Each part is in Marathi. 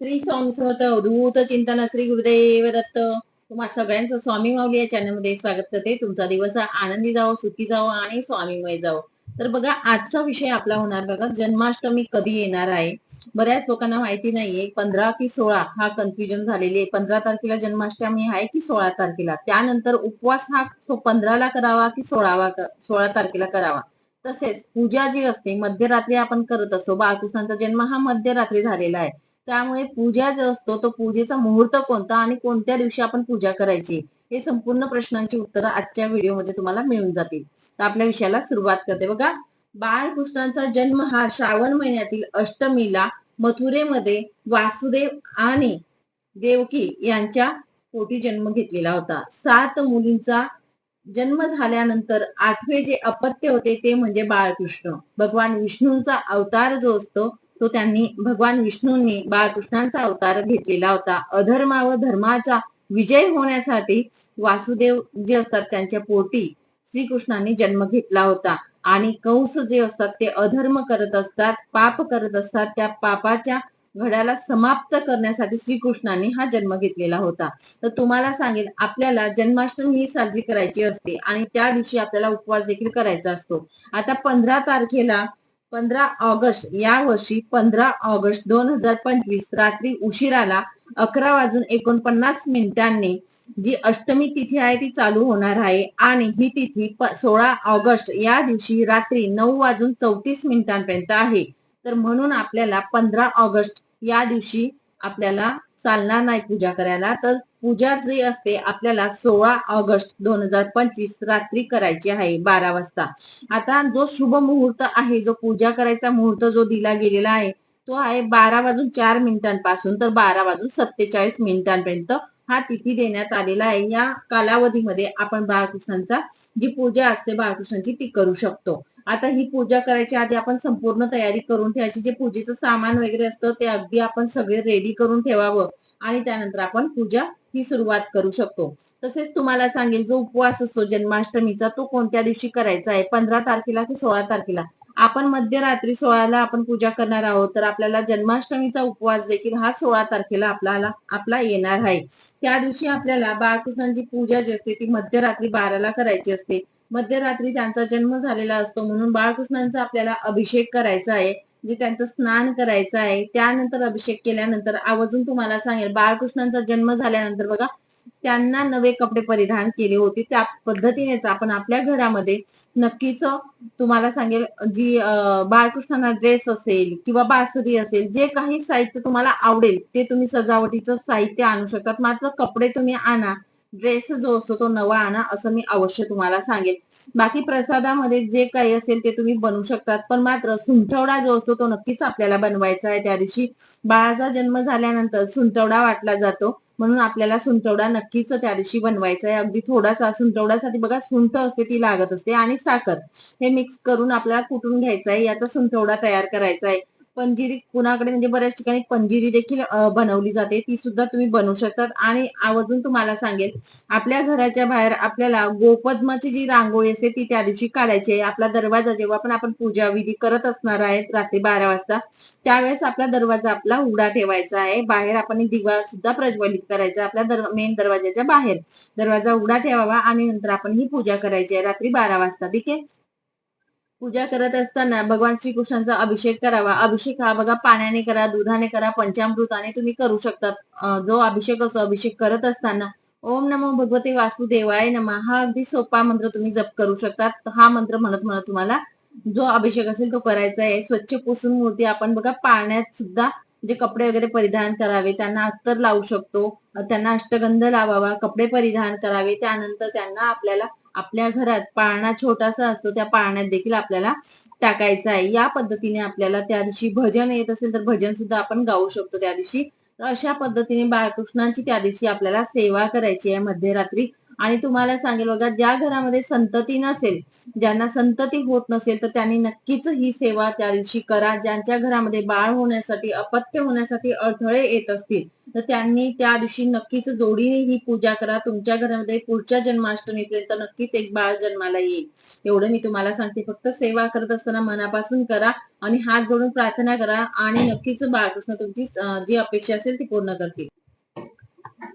श्री स्वामी समर्थ अवधूत चिंतन श्री गुरुदेव दत्त. तुम्हा सगळ्यांचं स्वामी माऊली या चॅनलमध्ये स्वागत करते. तुमचा दिवस आनंदी जावो सुखी जावो आणि स्वामीमय जावो. तर बघा आजचा विषय आपला होणार बघा जन्माष्टमी कधी येणार आहे? बऱ्याच लोकांना माहिती नाहीये पंधरा की सोळा हा कन्फ्युजन झालेली आहे. पंधरा तारखेला जन्माष्टमी आहे की सोळा तारखेला? त्यानंतर उपवास हा पंधराला करावा की सोळावा सोळा तारखेला करावा? तसेच पूजा जी असते मध्यरात्री आपण करत असतो. बाळकृष्णांचा जन्म हा मध्यरात्री झालेला आहे. त्यामुळे पूजा जो असतो तो पूजेचा मुहूर्त कोणता आणि कोणत्या दिवशी आपण पूजा करायची हे संपूर्ण प्रश्नांची उत्तरं आजच्या व्हिडिओमध्ये तुम्हाला मिळून जातील. तर आपल्या विषयाला सुरुवात करते. बघा बाळकृष्णांचा जन्म हा श्रावण महिन्यातील अष्टमीला मथुरेमध्ये वासुदेव आणि देवकी यांच्या पोटी जन्म घेतलेला होता. सात मुलींचा जन्म झाल्यानंतर आठवे जे अपत्य होते ते म्हणजे बाळकृष्ण. भगवान विष्णूंचा अवतार जो असतो तो त्यांनी भगवान विष्णूंनी बाळकृष्णांचा अवतार घेतलेला होता. अधर्मा व धर्माचा विजय होण्यासाठी वासुदेव जे असतात त्यांच्या पोटी श्रीकृष्णांनी जन्म घेतला होता. आणि कंस जे असतात ते अधर्म करत असतात पाप करत असतात त्या पापाच्या घड्याला समाप्त करण्यासाठी श्रीकृष्णांनी हा जन्म घेतलेला होता. तर तुम्हाला सांगेल आपल्याला जन्माष्टमी ही साजरी करायची असते आणि त्या दिवशी आपल्याला उपवास देखील करायचा असतो. आता पंधरा तारखेला पंधरा ऑगस्ट या वर्षी पंधरा ऑगस्ट दोन हजार पंचवीस रात्री उशिराला अकरा वाजून एकोणपन्नास मिनिटांनी जी अष्टमी तिथी आहे ती चालू होणार आहे. आणि ही तिथी सोळा ऑगस्ट या दिवशी रात्री नऊ वाजून चौतीस मिनिटांपर्यंत आहे. तर म्हणून आपल्याला पंधरा ऑगस्ट या दिवशी आपल्याला चालणार नाही पूजा करायला तर पूजा जी असते आपल्याला सोळा ऑगस्ट दोन हजार पंचवीस रात्री करायची आहे बारा वाजता. आता जो शुभ मुहूर्त आहे जो पूजा करायचा मुहूर्त जो दिला गेलेला आहे तो आहे बारा वाजून चार मिनिटांपासून तर बारा वाजून सत्तेचाळीस मिनिटांपर्यंत हा तिथी देण्यात आलेला आहे. या कालावधीमध्ये आपण बाळकृष्णांचा जी पूजा असते बाळकृष्णांची ती करू शकतो. आता ही पूजा करायच्या आधी आपण संपूर्ण तयारी करून ठेवायची. जे पूजेचं सामान वगैरे असतं ते अगदी आपण सगळे रेडी करून ठेवावं आणि त्यानंतर आपण पूजा ही सुरुवात करू शकतो. तसेच तुम्हाला सांगेल जो उपवास असतो जन्माष्टमीचा तो कोणत्या दिवशी करायचा आहे? पंधरा तारखेला की सोळा तारखेला? आपण मध्यरात्री सोळाला आपण पूजा करणार आहोत तर आपल्याला जन्माष्टमीचा उपवास देखील हा सोळा तारखेला आपल्याला आपला येणार आहे. त्या दिवशी आपल्याला बाळकृष्णांची पूजा जी असते ती मध्यरात्री बाराला करायची असते. मध्यरात्री त्यांचा जन्म झालेला असतो म्हणून बाळकृष्णांचा आपल्याला अभिषेक करायचा आहे म्हणजे त्यांचं स्नान करायचं आहे. त्यानंतर अभिषेक केल्यानंतर आवर्जून तुम्हाला सांगेल बाळकृष्णांचा जन्म झाल्यानंतर बघा त्यांना नवे कपडे परिधान केले होते. त्या पद्धतीनेच आपण आपल्या घरामध्ये नक्कीच तुम्हाला सांगेल जी बाळकृष्णांना ड्रेस असेल किंवा बासरी असेल जे काही साहित्य तुम्हाला आवडेल ते तुम्ही सजावटीचं साहित्य आणू शकतात. मात्र कपडे तुम्ही आणा ड्रेस जो असतो तो नवा आणा असं मी अवश्य तुम्हाला सांगेल. बाकी प्रसादामध्ये जे काही असेल ते तुम्ही बनवू शकतात. पण मात्र सुंठवडा जो असतो तो नक्कीच आपल्याला बनवायचा आहे. त्या दिवशी बाळाचा जन्म झाल्यानंतर सुंठवडा वाटला जातो. म्हणून आपल्याला सुंठवडा नक्कीच त्या दिवशी बनवायचा आहे. अगदी थोडासा सुंठवड्यासाठी बघा सुंठ असते ती लागत असते. आणि साखर हे मिक्स करून आपल्याला कुटून घ्यायचा आहे? याचा सुंठवडा तयार करायचा आहे. पंजिरी कुणाकडे म्हणजे बऱ्याच ठिकाणी पंजिरी देखील बनवली जाते. ती सुद्धा तुम्ही बनवू शकतात. आणि आवर्जून तुम्हाला सांगेल आपल्या घराच्या बाहेर आपल्याला गोपद्माची जी रांगोळी असते ती त्या दिवशी काढायची आहे. आपला दरवाजा जेव्हा पण आपण पूजा विधी करत असणार आहे रात्री बारा वाजता त्यावेळेस आपला दरवाजा आपला उघडा ठेवायचा आहे. बाहेर आपण दिवा सुद्धा प्रज्वलित करायचा आपल्या मेन दरवाजाच्या बाहेर. दरवाजा उघडा ठेवावा आणि नंतर आपण ही पूजा करायची आहे रात्री बारा वाजता. ठीक आहे? पूजा करत असताना भगवान श्रीकृष्णांचा अभिषेक करावा. अभिषेक हा बघा पाण्याने करा दुधाने करा पंचामृताने तुम्ही करू शकतात. जो अभिषेक असतो अभिषेक करत असताना. ओम नमो भगवते वासुदेवाय नम. हा अगदी सोपा मंत्र तुम्ही जप करू शकतात. हा मंत्र म्हणत म्हणत तुम्हाला जो अभिषेक असेल तो करायचा आहे. स्वच्छ पुसून मूर्ती आपण बघा पाण्यात सुद्धा जे कपडे वगैरे परिधान करावे त्यांना अत्तर लावू शकतो. त्यांना अष्टगंध लावावा कपडे परिधान करावे. त्यानंतर त्यांना आपल्याला आपल्या घरात पाळणा छोटासा असतो त्या पाळण्यात देखील आपल्याला टाकायचा आहे. या पद्धतीने आपल्याला त्या दिवशी भजन येत असेल तर भजन सुद्धा आपण गाऊ शकतो त्या दिवशी. अशा पद्धतीने बाळकृष्णांची त्या दिवशी आपल्याला सेवा करायची आहे. मध्यरात्री आणि तुम्हाला सांगेल बघा ज्या घरामध्ये संतती नसेल ज्यांना संतती होत नसेल तर त्यांनी नक्कीच ही सेवा त्या दिवशी करा. ज्यांच्या घरामध्ये बाळ होण्यासाठी अपत्य होण्यासाठी अडथळे येत असतील तर त्यांनी त्या दिवशी नक्कीच जोडीने ही पूजा करा. तुमच्या घरामध्ये पुढच्या जन्माष्टमीपर्यंत नक्कीच एक बाळ जन्माला येईल. एवढं मी तुम्हाला सांगते. फक्त सेवा करत असताना मनापासून करा आणि हात जोडून प्रार्थना करा आणि नक्कीच बाळकृष्ण तुमची जी अपेक्षा असेल ती पूर्ण करतील.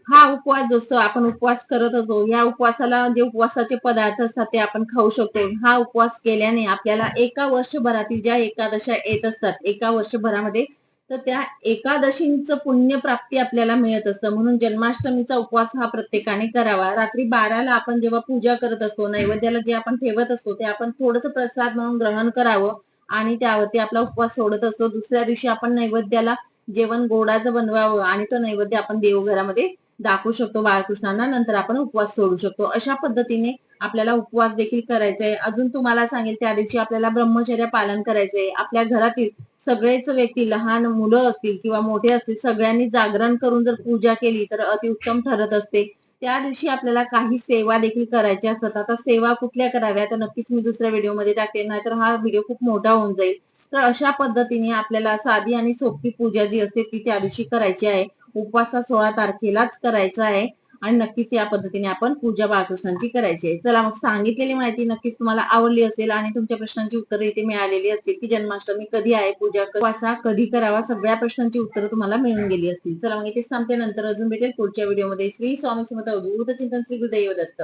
हा उपवास जो असतो आपण उपवास करत असतो या उपवासाला जे उपवासाचे पदार्थ असतात ते आपण खाऊ शकतो. हा उपवास केल्याने आपल्याला एका वर्षभरातील ज्या एकादशा येत असतात एका वर्षभरामध्ये तर त्या एकादशींचं पुण्य प्राप्ती आपल्याला मिळत असतं. म्हणून जन्माष्टमीचा उपवास हा प्रत्येकाने करावा. रात्री बाराला आपण जेव्हा पूजा करत असतो नैवेद्याला जे आपण ठेवत असतो ते आपण थोडंसं प्रसाद म्हणून ग्रहण करावं आणि त्यावरती आपला उपवास सोडत असतो. दुसऱ्या दिवशी आपण नैवेद्याला जेवण गोडाचं बनवावं आणि तो नैवेद्य आपण देवघरामध्ये दाखवू शकतो बाळकृष्णांना नंतर आपण उपवास सोडू शकतो. अशा पद्धतीने आपल्याला उपवास देखील करायचंय. अजून तुम्हाला सांगेल त्या दिवशी आपल्याला ब्रह्मचर्य पालन करायचंय. आपल्या घरातील सगळेच व्यक्ती लहान मुलं असतील किंवा मोठे असतील सगळ्यांनी जागरण करून जर पूजा केली तर अतिउत्तम ठरत असते. त्या दिवशी आपल्याला काही सेवा देखील करायच्या असतात. आता सेवा कुठल्या कराव्या? तर नक्कीच मी दुसऱ्या व्हिडिओमध्ये टाकेन नाहीतर हा व्हिडिओ खूप मोठा होऊन जाईल. तर अशा पद्धतीने आपल्याला साधी आणि सोपी पूजा जी असते ती त्या दिवशी करायची आहे. उपवास सोळा तारखेलाच करायचा आहे आणि नक्कीच या पद्धतीने आपण पूजा बाळकृष्णांची करायची आहे. चला मग सांगितलेली माहिती नक्कीच तुम्हाला आवडली असेल आणि तुमच्या प्रश्नांची उत्तरं इथे मिळालेली असतील की जन्माष्टमी कधी आहे पूजा उपवासा कधी करावा सगळ्या प्रश्नांची उत्तरं तुम्हाला मिळून गेली असतील. चला मग इथे सांगते नंतर अजून भेटेल पुढच्या व्हिडिओमध्ये. श्री स्वामी समर्थ अवधूत चिंतन श्री गुरुदैव दत्त.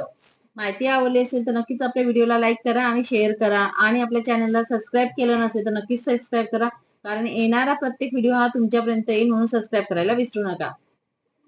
माहिती आवडली असेल तर नक्कीच आपल्या व्हिडिओला लाईक करा आणि शेअर करा आणि आपल्या चॅनलला सबस्क्राईब केलं नसेल तर नक्कीच सबस्क्राईब करा. कारण येणारा प्रत्येक व्हिडिओ हा तुमच्यापर्यंत येईल म्हणून सबस्क्राईब करायला विसरू नका.